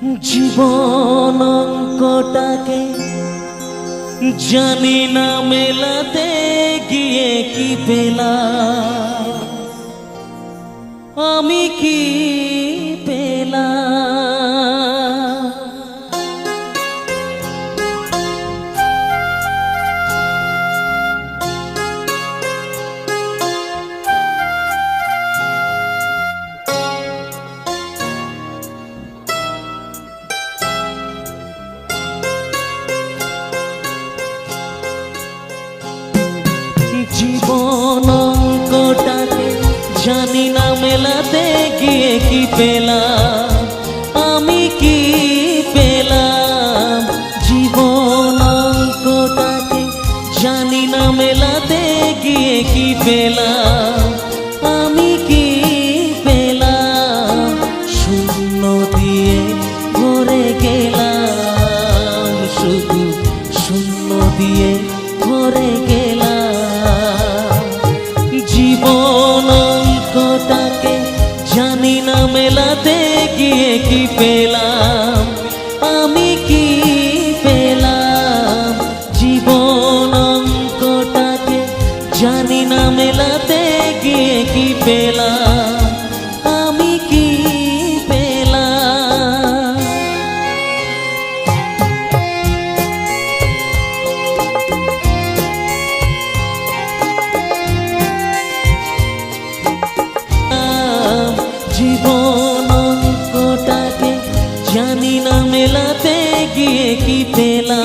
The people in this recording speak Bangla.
জীবন অঙ্কটাকে জানি না মেলাতে গিয়ে কি পেলা আমি কি জীবন অঙ্কটাকে জানি না মেলাতে গিয়ে কি পেলাম? আমি কি পেলাম? জীবন অঙ্কটাকে জানি না মেলাতে গিয়ে কি পেলাম? আমি কি শূন্য দিয়ে ভরে গেলাম। শুধু শূন্য দিয়ে পেলাম? আমি কি পেলাম? জীবন অঙ্কটাকে জানি না মেলাতে গিয়ে কি পেলাম? আমি কি পেলাম? জীবন मिलाते गिए की पेला